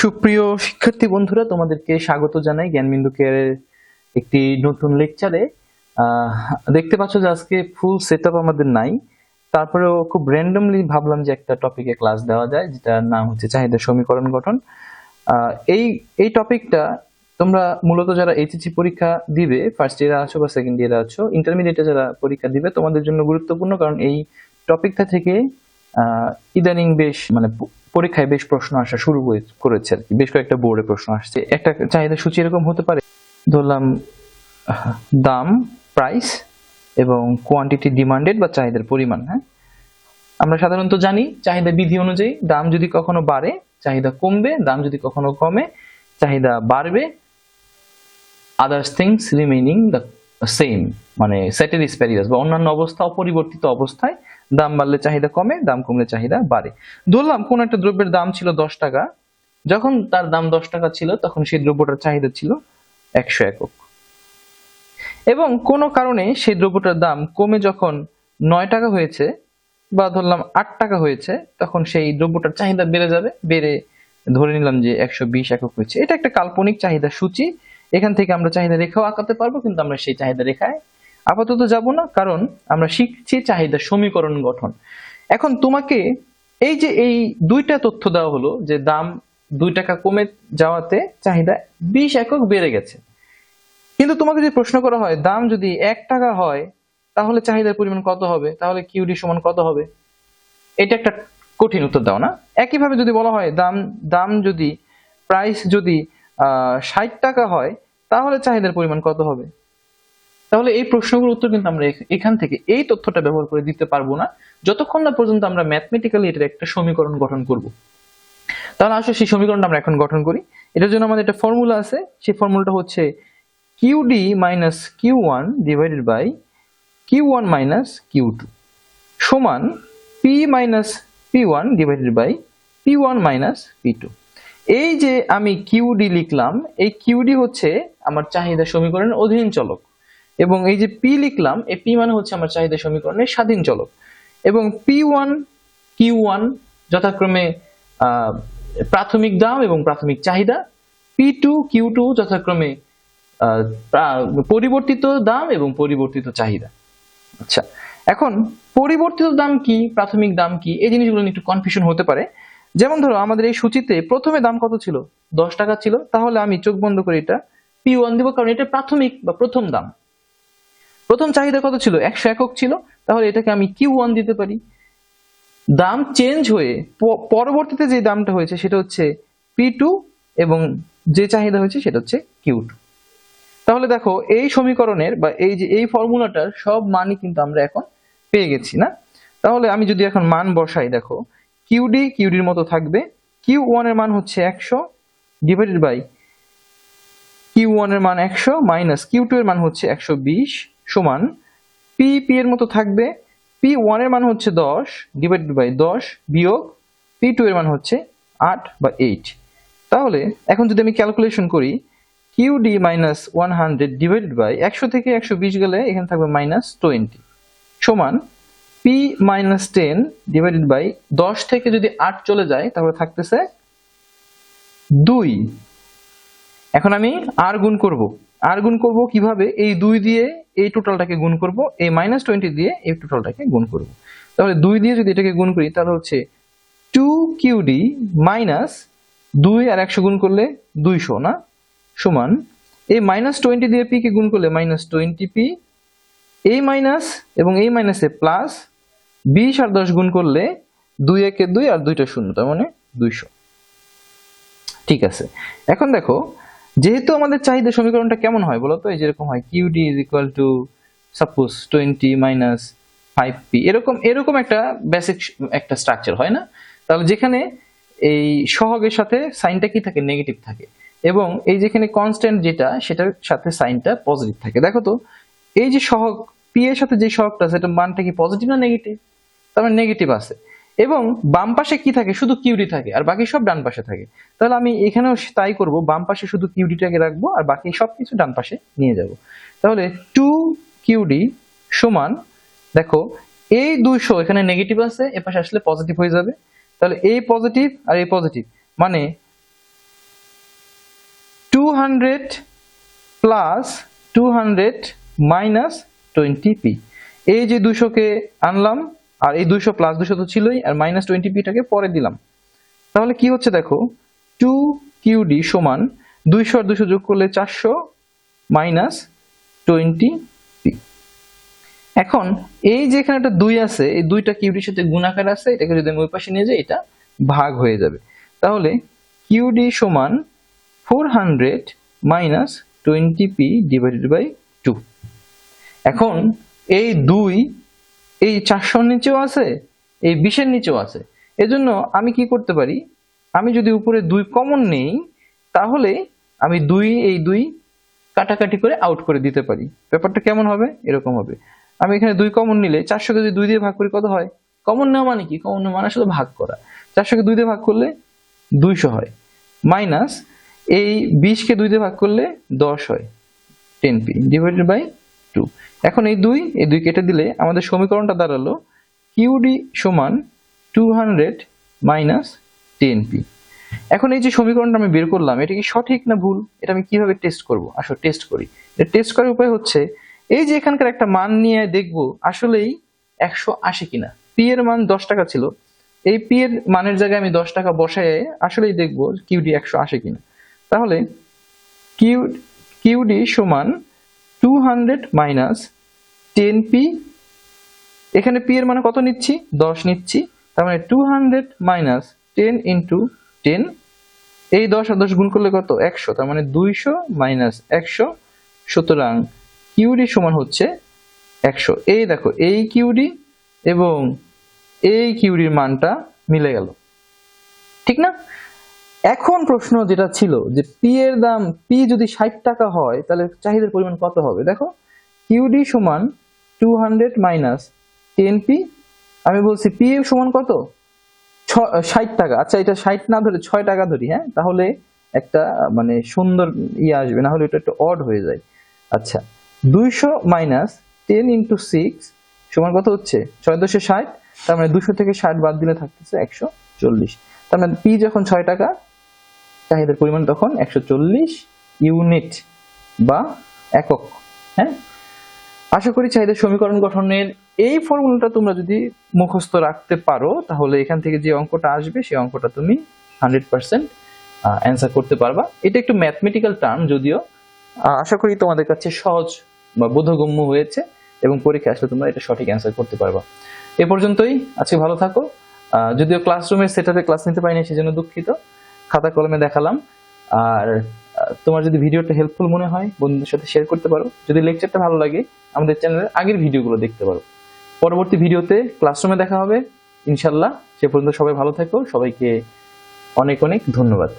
সুপ্রিয় শিক্ষার্থী বন্ধুরা, তোমাদেরকে স্বাগত জানাই জ্ঞানবিন্দু কেয়ারের একটি নতুন লেকচারে দেখতে পাচ্ছ যে আজকে ফুল সেট আমাদের নাই। তারপরেও খুব র্যান্ডমলি ভাবলাম যে একটা টপিকে ক্লাস দেওয়া যায়, যেটার নাম হচ্ছে চাহিদা সমীকরণ গঠন। এই এই টপিকটা তোমরা মূলত যারা এইচএসসি পরীক্ষা দিবে ফার্স্ট ইয়ারে আছো বা সেকেন্ড ইয়ারে আছো ইন্টারমিডিয়েটে যারা পরীক্ষা দিবে, তোমাদের জন্য গুরুত্বপূর্ণ, কারণ এই টপিকটা থেকে ইদানিং বেশ মানে পরীক্ষায় বেশ প্রশ্ন আসা শুরু করেছে বেশ কয়েকটা বোর্ডে প্রশ্ন আসছে। একটা চাহিদা সূচি এরকম হতে পারে? ধরলাম দাম প্রাইস এবং কোয়ান্টিটি ডিমান্ডেড বা চাহিদার পরিমাণ হ্যাঁ? আমরা সাধারণত জানি, চাহিদা বিধি অনুযায়ী দাম যদি কখনো বাড়ে, চাহিদা কমবে, দাম যদি কখনো কমে, চাহিদা বাড়বে others things remaining the same মানে সেটেরিস প্যারিয়াস বা অন্যান্য অবস্থা অপরিবর্তিত অবস্থায় দাম বাড়লে চাহিদা কমে, দাম কমলে চাহিদা বাড়ে। ধরলাম, কোন একটা দ্রব্যের দাম ছিল দশ টাকা। যখন তার দাম দশ টাকা ছিল, তখন সেই দ্রব্যটার চাহিদা ছিল একশো একক। এবং কোনো কারণে সেই দ্রব্যটার দাম কমে যখন নয় টাকা হয়েছে বা ধরলাম আট টাকা হয়েছে, তখন সেই দ্রব্যটার চাহিদা বেড়ে যাবে, বেড়ে ধরে নিলাম যে একশো বিশ একক হয়েছে। এটা একটা কাল্পনিক চাহিদা সূচি। এখান থেকে আমরা চাহিদা রেখাও আঁকাতে পারব, কিন্তু আমরা সেই চাহিদা রেখায় আপাতত যাব না, কারণ আমরা শিখছি চাহিদা সমীকরণ গঠন। এখন তোমাকে এই যে এই দুইটা তথ্য দেওয়া হলো, যে দাম দুই টাকা কমে যাওয়াতে চাহিদা বিশ একক বেড়ে গেছে। কিন্তু তোমাকে যদি প্রশ্ন করা হয়, দাম যদি এক টাকা হয়, তাহলে চাহিদার পরিমাণ কত হবে? তাহলে কিউডি সমান কত হবে? এটা একটা কঠিন উত্তর দাও না। একইভাবে যদি বলা হয়, দাম দাম যদি প্রাইস যদি ষাট টাকা হয়, তাহলে চাহিদার পরিমাণ কত হবে? তাহলে এই প্রশ্নগুলোর উত্তর কিন্তু আমরা এখ- এখান থেকে এই তথ্যটা ব্যবহার করে দিতে পারব না। যতক্ষণ না পর্যন্ত আমরা ম্যাথমেটিক্যালি এটার একটা সমীকরণ গঠন করব। তাহলে আসলে সেই সমীকরণটা আমরা এখন গঠন করি। এটার জন্য আমাদের একটা ফর্মুলা আছে। সেই ফর্মুলাটা হচ্ছে QD minus Q one divided by Q one minus Q two সমান P minus P one divided by P one minus P two এই যে আমি কিউডি লিখলাম, এই কিউডি হচ্ছে আমার চাহিদা সমীকরণের অধীন চলক। এবং এই যে পি লিখলাম, এই পি মানে হচ্ছে আমার চাহিদা সমীকরণের স্বাধীন চলক। এবং পি ওয়ান কিউ ওয়ান যথাক্রমে প্রাথমিক দাম এবং প্রাথমিক চাহিদা। পি টু কিউ টু যথাক্রমে পরিবর্তিত দাম এবং পরিবর্তিত চাহিদা। আচ্ছা এখন পরিবর্তিত দাম কি, প্রাথমিক দাম কি, এই জিনিসগুলো নিয়ে একটু কনফিউশন হতে পারে। যেমন ধরো, আমাদের এই সূচিতে প্রথমে দাম কত ছিল? দশ টাকা ছিল। তাহলে আমি চোখ বন্ধ করে এটা পি ওয়ান দিব, কারণ এটা প্রাথমিক বা প্রথম দাম। প্রথম চাহিদা কত ছিল? একশো একক ছিল। তাহলে এটাকে আমি কিউ ওয়ান দিতে পারি। দাম চেঞ্জ হয়ে পরবর্তীতে যে দামটা হয়েছে, সেটা হচ্ছে পি টু এবং যে চাহিদা হয়েছে, সেটা হচ্ছে কিউ টু তাহলে দেখো, এই সমীকরণের বা এই যে, এই ফর্মুলাটার সব মানই কিন্তু আমরা এখন পেয়ে গেছি, না? তাহলে আমি যদি এখন মান বসাই, দেখো কিউডি কিউডির মতো থাকবে। কিউ ওয়ানের মান হচ্ছে একশো ডিভাইডেড বাই কিউ ওয়ানের মান একশো মাইনাস কিউ টু এর মান হচ্ছে একশো বিশ। সমান পি পি এর মতো থাকবে। পি ওয়ানের মান হচ্ছে দশ ডিভাইডেড বাই দশ বিয়োগ পি টু এর মান হচ্ছে আট বা এইট তাহলে এখন যদি আমি ক্যালকুলেশন করি QD minus one hundred divided by একশো থেকে একশো বিশ গেলে এখানে থাকবে মাইনাস টোয়েন্টি সমান P minus ten divided by দশ থেকে যদি আট চলে যায়, তাহলে থাকতেছে দুই। এখন আমি আর গুণ করব। আর গুণ করব কীভাবে? এই দুই দিয়ে এই টোটালটাকে গুণ করব, এই মাইনাস টোয়েন্টি দিয়ে এই টোটালটাকে গুণ করব। তাহলে দুই দিয়ে যদি এটাকে গুণ করি, তাহলে হচ্ছে টু কিউডি মাইনাস দুই আর একশো গুণ করলে দুইশো, না? সমান। এই মাইনাস টোয়েন্টি দিয়ে পিকে গুণ করলে মাইনাস টোয়েন্টি পি এই মাইনাস এবং এই মাইনাসে প্লাস বিশ আর দশ গুণ করলে দুই একে দুই আর দুইটা শূন্য, তার মানে দুইশো। ঠিক আছে। এখন দেখো যেহেতু আমাদের চাহিদা সমীকরণটা কেমন হয় বলো তো? এই যেরকম হয় QD is equal to suppose twenty minus five P এরকম এরকম একটা বেসিক একটা স্ট্রাকচার হয় না? তাহলে যেখানে এই সহগের সাথে সাইনটা কি থাকে? নেগেটিভ থাকে। এবং এই যেখানে কনস্ট্যান্ট যেটা, সেটার সাথে সাইনটা পজিটিভ থাকে। দেখো তো, এই যে সহগ পি এর সাথে যে সহগটা এটা মানটা কি পজিটিভ না নেগেটিভ তার মানে নেগেটিভ আছে। এবং বাম পাশে কি থাকে? শুধু কিউডি থাকে আর বাকি সব ডান পাশে থাকে। তাহলে আমি এখানেও তাই করব, বাম পাশে শুধু কিউডিটাকে রাখব আর বাকি সব কিছু ডান পাশে নিয়ে যাব। তাহলে টু কিউডি সমান, দেখো, এই দুইশো, এখানে নেগেটিভ আছে, এ পাশে আসলে পজিটিভ হয়ে যাবে। তাহলে এই পজিটিভ আর এই পজিটিভ মানে two hundred plus two hundred minus twenty P এই যে দুশোকে আনলাম আর এই দুশো প্লাস দুশো তো ছিলই, আর মাইনাস টোয়েন্টি পিটাকে পরে দিলাম। তাহলে কি হচ্ছে দেখো? টু কিউডি সমান দুইশো আর দুশো যোগ করলে চারশো মাইনাস টোয়েন্টি পি এখন, এই যে এখানে একটা দুই আছে, এই দুইটা কিউডির সাথে গুণাকার আছে, এটাকে যদি আমি ওই পাশে নিয়ে যাই, এটা ভাগ হয়ে যাবে। তাহলে কিউডি সমান four hundred minus twenty P divided by two এখন, এই দুই এই চারশোর নিচেও আছে, এই বিশের নিচেও আছে। এজন্য আমি কি করতে পারি? আমি যদি উপরে দুই কমন নেই, তাহলে আমি দুই, এই দুই কাটাকাটি করে আউট করে দিতে পারি। ব্যাপারটা কেমন হবে? এরকম হবে। আমি এখানে দুই কমন নিলে চারশোকে যদি দুই দিয়ে ভাগ করি কত হয়? কমন নেওয়া মানে কি? কমন নেওয়া মানে শুধু ভাগ করা। চারশোকে দুই দিয়ে ভাগ করলে দুইশো হয়। মাইনাস এই বিশকে দুই দিয়ে ভাগ করলে দশ হয়। Ten P divided by two এখন এই দুই এই দুই কেটে দিলে আমাদের সমীকরণটা দাঁড়াল কিউডি সমান two hundred minus ten P এখন এই যে সমীকরণটা আমি বের করলাম, এটা কি সঠিক না ভুল? এটা আমি কীভাবে টেস্ট করব? আসলে টেস্ট করি। এটা টেস্ট করার উপায় হচ্ছে, এই যে এখানকার একটা মান নিয়ে দেখব, আসলেই একশো আশি কিনা। পি এর মান দশ টাকা ছিল। এই পি এর মানের জায়গায় আমি দশ টাকা বসায় আসলেই দেখব কিউডি একশো আশি কিনা। তাহলে কিউ কিউডি সমান two hundred minus ten P এখানে পি এর মানে কত নিচ্ছি? দশ নিচ্ছি। তার মানে two hundred minus ten into ten এই দশ আর দশ গুণ করলে কত? একশো। তার মানে দুইশো মাইনাস একশো। সুতরাং কিউডি সমান হচ্ছে একশো। এই দেখো, এই কিউডি এবং এই কিউডির মানটা মিলে গেল। ঠিক না? এখন প্রশ্ন যেটা ছিল যে পি এর দাম পি যদি ষাট টাকা হয়, তাহলে চাহিদার পরিমাণ কত হবে? দেখো কিউডি সমান two hundred minus ten P আমি বলছি পি এর সমান কত? ষাট টাকা। আচ্ছা এটা ষাট না ধরে ছয় টাকা ধরি হ্যাঁ? তাহলে একটা মানে সুন্দর ইয়ে আসবে না হলে এটা একটু অড হয়ে যায়। আচ্ছা দুইশো মাইনাস টেন ইন্টু সিক্স সমান কত হচ্ছে? ছয় দশে ষাট, তার মানে দুশো থেকে ষাট বাদ দিলে থাকতেছে একশো চল্লিশ। তার মানে পি যখন ছয় টাকা চাহিদার পরিমাণ তখন একশো চল্লিশ ইউনিট বা একক হ্যাঁ? আশা করি চাহিদা সমীকরণ গঠনের এই ফর্মুলাটা তোমরা যদি মুখস্থ রাখতে পারো, তাহলে এখান থেকে যে অঙ্কটা আসবে, সেই অঙ্কটা তুমি হান্ড্রেড পার্সেন্ট অ্যান্সার করতে পারবা। এটা একটু ম্যাথমেটিক্যাল টার্ম যদিও আশা করি তোমাদের কাছে সহজ বা বোধগম্য হয়েছে এবং পরীক্ষা আসলে তোমরা এটা সঠিক অ্যান্সার করতে পারবা। এ পর্যন্তই, আজকে ভালো থাকো। যদিও ক্লাসরুমের সেটাতে ক্লাস নিতে পারিনি, সেজন্য দুঃখিত। খাতা কলমে দেখালাম। আর তোমার যদি ভিডিওটা হেল্পফুল মনে হয়, বন্ধুদের সাথে শেয়ার করতে পারো। যদি লেকচারটা ভালো লাগে, আমাদের চ্যানেলের আগের ভিডিওগুলো দেখতে পারো। পরবর্তী ভিডিওতে ক্লাসরুমে দেখা হবে। ইনশাল্লাহ সে পর্যন্ত সবাই ভালো থেকো। সবাইকে অনেক অনেক ধন্যবাদ।